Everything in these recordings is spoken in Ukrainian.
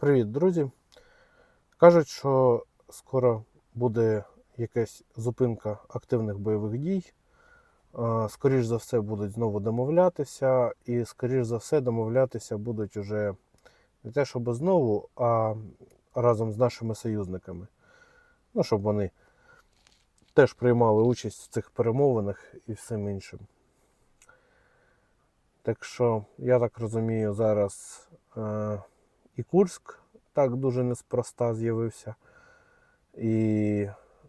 Привіт, друзі. Кажуть, що скоро буде якась зупинка активних бойових дій. Скоріш за все, будуть знову домовлятися, і скоріш за все, домовлятися будуть уже не те, щоб знову, а разом з нашими союзниками. Ну, щоб вони теж приймали участь в цих перемовинах і всім іншим. Так що, я так розумію, зараз е, і Курськ так дуже неспроста з'явився. І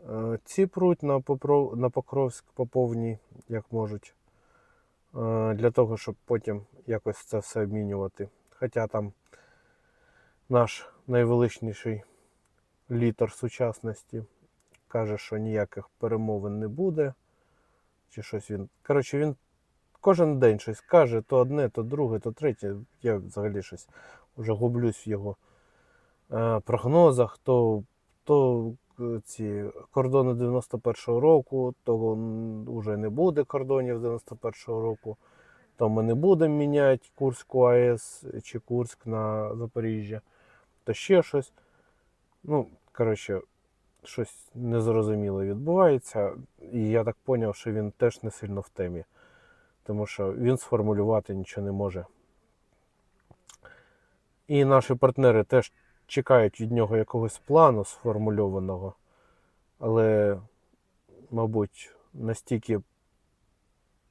е, ці пруть на, Попро- на Покровськ по повній, як можуть, е, для того, щоб потім якось це все обмінювати. Хоча там наш найвеличніший літер сучасності каже, що ніяких перемовин не буде. Чи щось він. Коротше, він кожен день щось каже, то одне, то друге, то третє. Я взагалі щось вже гублюсь в його е, прогнозах, то, то е, ці кордони 91-го року, то вже не буде кордонів 91-го року, то ми не будемо міняти Курську АЕС чи Курськ на Запоріжжя, то ще щось. Ну, коротше, щось незрозуміле відбувається. І я так зрозумів, що він теж не сильно в темі. Тому що він сформулювати нічого не може. І наші партнери теж чекають від нього якогось плану сформульованого, але, мабуть, настільки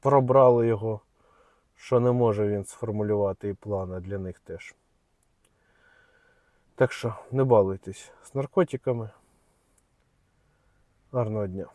пробрали його, що не може він сформулювати і плана для них теж. Так що не балуйтесь з наркотиками. Гарного дня.